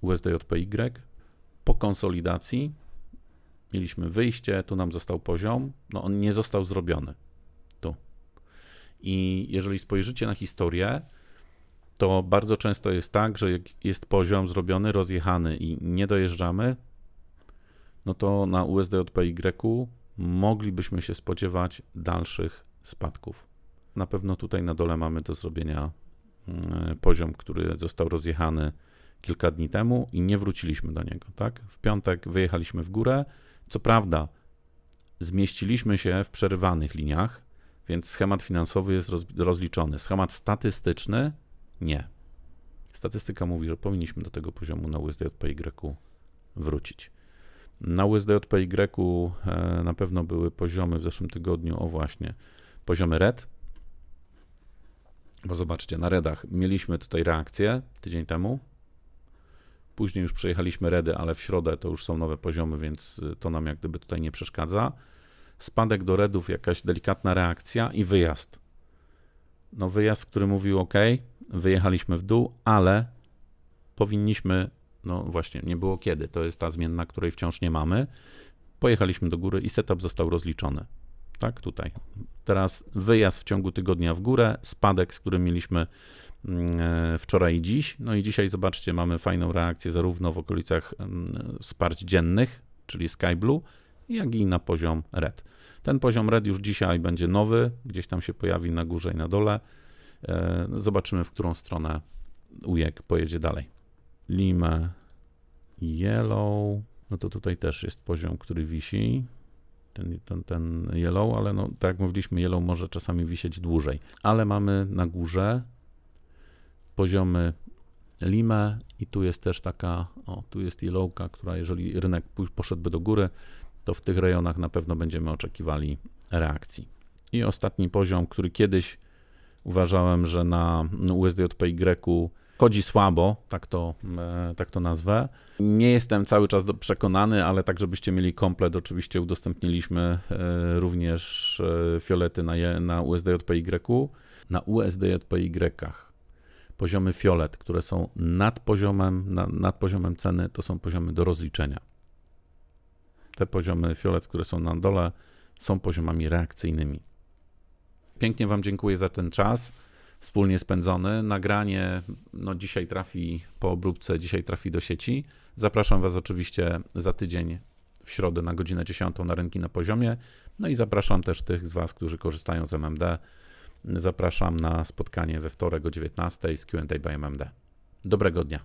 USDJPY. Po konsolidacji mieliśmy wyjście, tu nam został poziom, no on nie został zrobiony. Tu. I jeżeli spojrzycie na historię, to bardzo często jest tak, że jak jest poziom zrobiony, rozjechany i nie dojeżdżamy, no to na USDJPY moglibyśmy się spodziewać dalszych spadków. Na pewno tutaj na dole mamy do zrobienia poziom, który został rozjechany kilka dni temu i nie wróciliśmy do niego. Tak? W piątek wyjechaliśmy w górę. Co prawda, zmieściliśmy się w przerywanych liniach, więc schemat finansowy jest rozliczony. Schemat statystyczny nie. Statystyka mówi, że powinniśmy do tego poziomu na USDJPY wrócić. Na USDJPY e, na pewno były poziomy w zeszłym tygodniu, o właśnie, poziomy RED. Bo zobaczcie, na REDach mieliśmy tutaj reakcję tydzień temu. Później już przejechaliśmy REDy, ale w środę to już są nowe poziomy, więc y, to nam jak gdyby tutaj nie przeszkadza. Spadek do REDów, jakaś delikatna reakcja i wyjazd. No wyjazd, który mówił OK, wyjechaliśmy w dół, ale powinniśmy no właśnie, nie było kiedy. To jest ta zmienna, której wciąż nie mamy. Pojechaliśmy do góry i setup został rozliczony. Tak, tutaj. Teraz wyjazd w ciągu tygodnia w górę, spadek, z którym mieliśmy mm, e, wczoraj i dziś. No i dzisiaj zobaczcie, mamy fajną reakcję zarówno w okolicach mm, wsparć dziennych, czyli Sky Blue, jak i na poziom red. Ten poziom red już dzisiaj będzie nowy, gdzieś tam się pojawi na górze i na dole. E, zobaczymy, w którą stronę ujek pojedzie dalej limę yellow, no to tutaj też jest poziom, który wisi, ten, ten, ten yellow, ale no, tak jak mówiliśmy, yellow może czasami wisieć dłużej. Ale mamy na górze poziomy limę i tu jest też taka, o, tu jest yellowka, która jeżeli rynek poszedłby do góry, to w tych rejonach na pewno będziemy oczekiwali reakcji. I ostatni poziom, który kiedyś uważałem, że na USDJPY chodzi słabo, tak to, e, tak to nazwę. Nie jestem cały czas przekonany, ale tak, żebyście mieli komplet, oczywiście udostępniliśmy e, również e, fiolety na, na USDJPY. Na USDJPY poziomy fiolet, które są nad poziomem, nad poziomem ceny, to są poziomy do rozliczenia. Te poziomy fiolet, które są na dole, są poziomami reakcyjnymi. Pięknie Wam dziękuję za ten czas wspólnie spędzony. Nagranie no, dzisiaj trafi po obróbce, dzisiaj trafi do sieci. Zapraszam Was oczywiście za tydzień w środę na godzinę 10 na rynki na poziomie. No i zapraszam też tych z Was, którzy korzystają z MMD. Zapraszam na spotkanie we wtorek o 19 z QA by MMD. Dobrego dnia.